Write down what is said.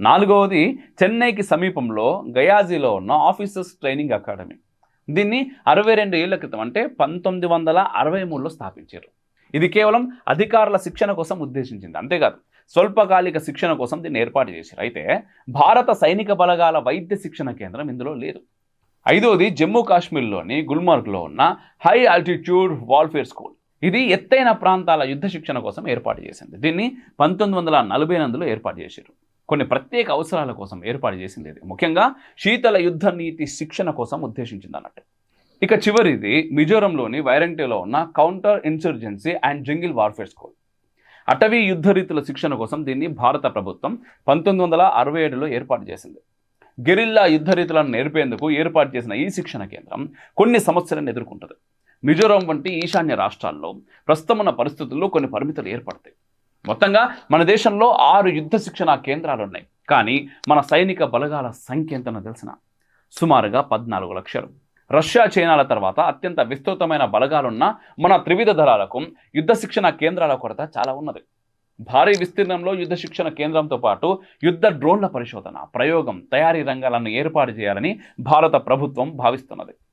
నాలుగవది చెన్నైకి సమీపంలో గయాజీలో ఉన్న ఆఫీసర్స్ ట్రైనింగ్ అకాడమీ. దీన్ని అరవై రెండు ఏళ్ళ క్రితం అంటే పంతొమ్మిది వందల అరవై మూడులో స్థాపించారు. ఇది కేవలం అధికారుల శిక్షణ కోసం ఉద్దేశించింది. అంతేకాదు స్వల్పకాలిక శిక్షణ కోసం దీన్ని ఏర్పాటు చేశారు. అయితే భారత సైనిక బలగాల వైద్య శిక్షణ కేంద్రం ఇందులో లేదు. ఐదవది జమ్మూ కాశ్మీర్లోని గుల్మార్గ్లో ఉన్న హై ఆల్టిట్యూడ్ వాల్ఫేర్ స్కూల్ ఇది ఎత్తైన ప్రాంతాల యుద్ధ శిక్షణ కోసం ఏర్పాటు చేసింది. దీన్ని పంతొమ్మిది వందల నలభై ఎనిమిదిలో ఏర్పాటు చేశారు. కొన్ని ప్రత్యేక అవసరాల కోసం ఏర్పాటు చేసింది ఇది ముఖ్యంగా శీతల యుద్ధ నీతి శిక్షణ కోసం ఉద్దేశించింది అన్నట్టు. ఇక చివరిది మిజోరంలోని వైరంటీలో ఉన్న counter insurgency and jungle warfare school అటవీ యుద్ధ రీతుల శిక్షణ కోసం దీన్ని భారత ప్రభుత్వం పంతొమ్మిది వందల అరవై ఏడులో ఏర్పాటు చేసింది. గెరిల్లా యుద్ధ రీతులను నేర్పేందుకు ఏర్పాటు చేసిన ఈ శిక్షణ కేంద్రం కొన్ని సమస్యలను ఎదుర్కొంటుంది. మిజోరాం వంటి ఈశాన్య రాష్ట్రాల్లో ప్రస్తుతం ఉన్న పరిస్థితుల్లో కొన్ని పరిమితులు ఏర్పడతాయి. మొత్తంగా మన దేశంలో ఆరు యుద్ధ శిక్షణ కేంద్రాలు ఉన్నాయి. కానీ మన సైనిక బలగాల సంఖ్య ఎంతనో తెలిసిన? సుమారుగా పద్నాలుగు లక్షలు. రష్యా చైనాల తర్వాత అత్యంత విస్తృతమైన బలగాలున్న మన త్రివిధ దళాలకు యుద్ధ శిక్షణ కేంద్రాల కొరత చాలా ఉన్నది. భారీ విస్తీర్ణంలో యుద్ధ శిక్షణ కేంద్రంతో పాటు యుద్ధ డ్రోన్ల పరిశోధన ప్రయోగం తయారీ రంగాలను ఏర్పాటు చేయాలని భారత ప్రభుత్వం భావిస్తున్నది.